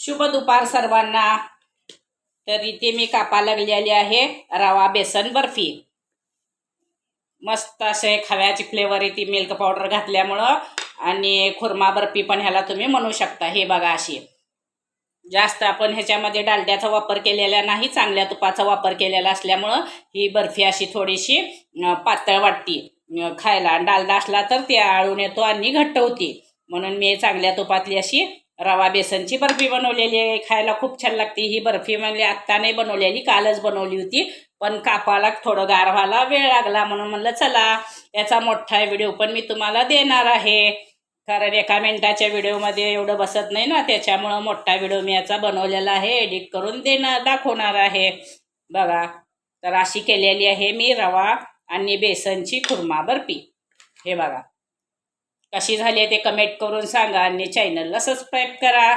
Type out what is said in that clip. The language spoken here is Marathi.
शुभ दुपार सर्वांना. तर इथे मी कापा लागलेली आहे रवा बेसन बर्फी. मस्त असे खव्याची फ्लेवर येते मिल्क पावडर घातल्यामुळं. आणि खुर्मा बर्फी पण ह्याला तुम्ही म्हणू शकता हे बघा अशी. जास्त आपण ह्याच्यामध्ये डालड्याचा वापर केलेला नाही चांगल्या तुपाचा वापर केलेला असल्यामुळं ही बर्फी अशी थोडीशी पातळ वाटते. खायला. डालडा असला तर ते आळून येतो आणि घट्ट होती. म्हणून मी चांगल्या तुपातली अशी रवा बेसनची बर्फी बनवलेली आहे. खायला खूप छान लागते. ही बर्फी म्हणजे आत्ता नाही बनवलेली कालच बनवली होती. पण कापाला थोडं गार व्हायला वेळ लागला म्हणून म्हणलं चला याचा मोठा व्हिडिओ पण मी तुम्हाला देणार आहे. कारण एका मिनटाच्या व्हिडिओमध्ये एवढं बसत नाही ना त्याच्यामुळं मोठा व्हिडिओ मी याचा बनवलेला आहे एडिट करून देणार दाखवणार आहे. बघा तर अशी केलेली आहे मी रवा आणि बेसनची खुर्मा बर्फी. हे बघा. कशी झाली आहे ते कमेंट करून सांगा आणि चॅनलला सबस्क्राईब करा.